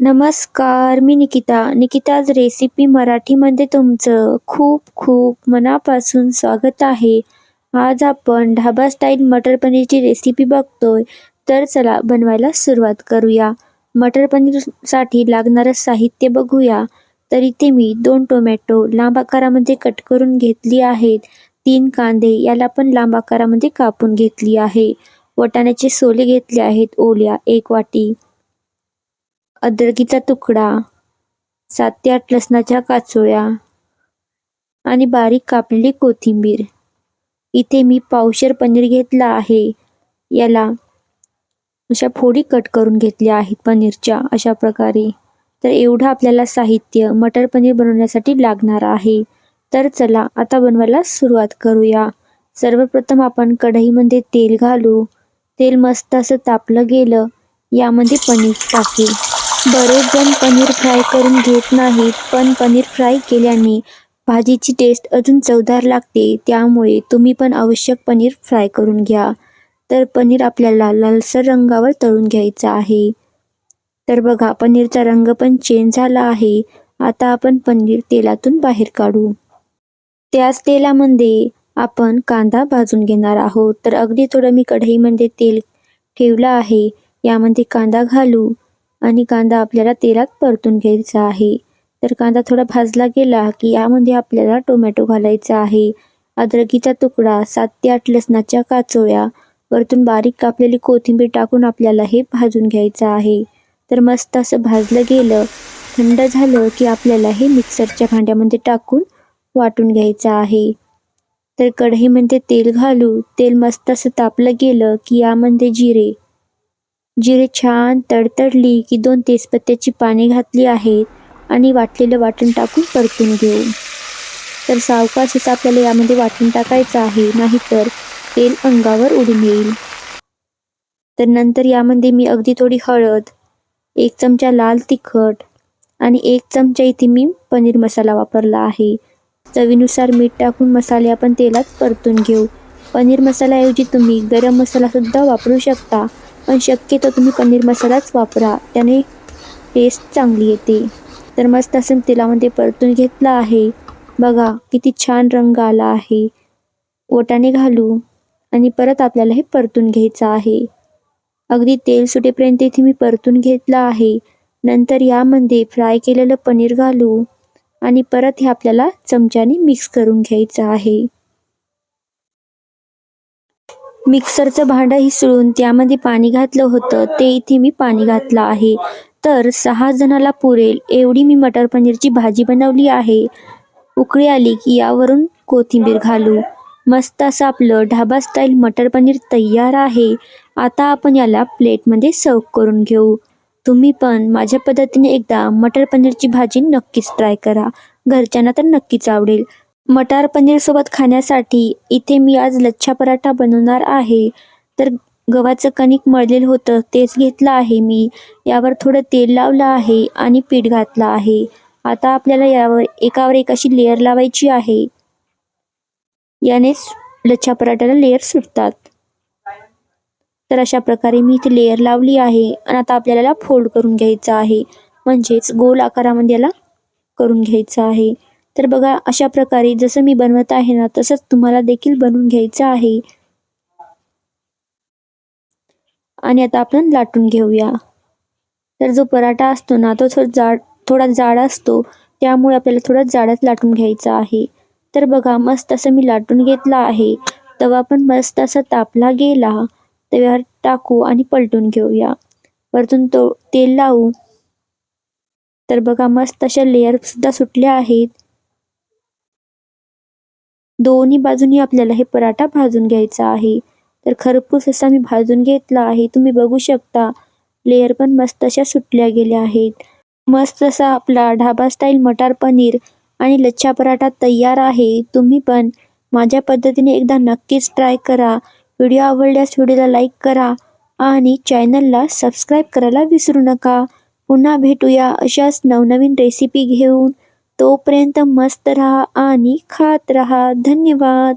नमस्कार मी निकिता. निकिताज रेसिपी मराठीमध्ये तुमचं खूप खूप मनापासून स्वागत आहे. आज आपण ढाबा स्टाईल मटर पनीरची रेसिपी बघतोय. तर चला बनवायला सुरुवात करूया. मटर पनीरसाठी लागणारं साहित्य बघूया. तर इथे मी दोन टोमॅटो लांब आकारामध्ये कट करून घेतली आहेत. तीन कांदे याला पण लांब आकारामध्ये कापून घेतली आहे. वटाण्याचे सोले घेतले आहेत ओल्या एक वाटी. अद्रकीचा तुकडा सात ते आठ लसणाच्या काचोळ्या आणि बारीक कापलेली कोथिंबीर. इथे मी पावशर पनीर घेतला आहे. याला अशा फोडी कट करून घेतल्या आहेत पनीरच्या अशा प्रकारे. तर एवढं आपल्याला साहित्य मटर पनीर बनवण्यासाठी लागणार आहे. तर चला आता बनवायला सुरुवात करूया. सर्वप्रथम आपण कढईमध्ये तेल घालू. तेल मस्त असं तापलं गेलं. यामध्ये पनीर टाकू. बरेच जण पनीर फ्राय करून घेत नाहीत पण पनीर फ्राय केल्याने भाजीची टेस्ट अजून चवदार लागते त्यामुळे तुम्ही पण आवश्यक पनीर फ्राय करून घ्या. तर पनीर आपल्याला लालसर रंगावर तळून घ्यायचं आहे. तर बघा पनीरचा रंग पण चेंज झाला आहे. आता आपण पनीर तेलातून बाहेर काढू. त्याच तेलामध्ये आपण कांदा भाजून घेणार आहोत. तर अगदी थोडं मी कढईमध्ये तेल ठेवलं आहे. यामध्ये कांदा घालू. आणि कांदा आपल्याला तेलात परतून घ्यायचा आहे. तर कांदा थोडा भाजला गेला की यामध्ये आपल्याला टोमॅटो घालायचा आहे. अद्रकीचा तुकडा सात ते आठ लसणाच्या काचोळ्या वरतून बारीक कापलेली कोथिंबीर टाकून आपल्याला हे भाजून घ्यायचं आहे. तर मस्त असं भाजलं गेलं थंड झालं की आपल्याला हे मिक्सरच्या भांड्यामध्ये टाकून वाटून घ्यायचं आहे. तर कढईमध्ये तेल घालू तेल मस्त असं तापलं गेलं की यामध्ये जिरे जिरे छान तडतडली की दोन तेजपत्त्याची पाने घातली आहेत आणि वाटलेलं वाटण टाकून परतून घेऊ. तर सावकाशच आपल्याला यामध्ये वाटण टाकायचं आहे नाहीतर तेल अंगावर उडून येईल. तर नंतर यामध्ये मी अगदी थोडी हळद एक चमचा लाल तिखट आणि एक चमचा इथे मी पनीर मसाला वापरला आहे. चवीनुसार मीठ टाकून मसाले आपण तेलात परतून घेऊ. पनीर मसाल्याऐवजी तुम्ही गरम मसालासुद्धा वापरू शकता. पण शक्यतो तुम्ही पनीर मसालाच वापरा. त्याने टेस्ट चांगली येते. तर मस्त असं तेलामध्ये परतून घेतला आहे. बघा किती छान रंग आला आहे. ओटाने घालू आणि परत आपल्याला हे परतून घ्यायचं आहे. अगदी तेल सुटेपर्यंत इथे मी परतून घेतलं आहे. नंतर यामध्ये फ्राय केलेलं पनीर घालू आणि परत हे आपल्याला चमच्याने मिक्स करून घ्यायचं आहे. मिक्सरचं भांडं हिसळून त्यामध्ये पाणी घातलं होतं. ते इथे मी पाणी घातलं आहे. तर सहा जणाला पुरेल. एवढी मी मटर पनीरची भाजी बनवली आहे. उकळी आली की यावरून कोथिंबीर घालू. मस्त असं आपलं ढाबा स्टाईल मटर पनीर तयार आहे. आता आपण याला प्लेटमध्ये सर्व करून घेऊ. तुम्ही पण माझ्या पद्धतीने एकदा मटर पनीरची भाजी नक्कीच ट्राय करा. घरच्यांना तर नक्कीच आवडेल. मटार पनीर सोबत खाण्यासाठी इथे मी आज लच्छा पराठा बनवणार आहे. तर गव्हाचं कणिक मळलेलं होतं तेच घेतलं आहे मी. यावर थोडं तेल लावलं आहे आणि पीठ घातलं आहे. आता आपल्याला यावर एकावर एक अशी लेअर लावायची आहे. यानेच लच्छा पराठ्याला लेअर सुटतात. तर अशा प्रकारे मी इथे लेअर लावली आहे आणि आता आपल्याला फोल्ड करून घ्यायचं आहे. म्हणजेच गोल आकारामध्ये याला करून घ्यायचं आहे. तर बघा अशा प्रकारे जसं मी बनवत आहे ना तसंच तुम्हाला देखील बनवून घ्यायचं आहे. आणि आता आपण लाटून घेऊया. तर जो पराठा असतो ना तो थोडा जाड थोडा जाड असतो. त्यामुळे आपल्याला थोडा जाडात लाटून घ्यायचा आहे. तर बघा मस्त असं मी लाटून घेतला आहे. तवा पण मस्त असा तापला गेला. तव्यावर टाकू आणि पलटून घेऊया. परतून तो तेल लावू. तर बघा मस्त अशा लेअर सुद्धा सुटल्या आहेत. दोन्ही बाजूनी आपल्याला हे पराठा भाजून घ्यायचा आहे. तर खरपूस असा मी भाजून घेतला आहे. तुम्ही बघू शकता लेअर पण मस्त अशा सुटल्या गेल्या आहेत. मस्त असा आपला ढाबा स्टाईल मटार पनीर आणि लच्छा पराठा तयार आहे. तुम्ही पण माझ्या पद्धतीने एकदा नक्कीच ट्राय करा. व्हिडिओ आवडल्यास व्हिडिओला लाईक करा आणि चॅनलला सबस्क्राईब करायला विसरू नका. पुन्हा भेटूया अशाच नवनवीन रेसिपी घेऊन. तोपर्यंत मस्त राहा आणि खात राहा. धन्यवाद.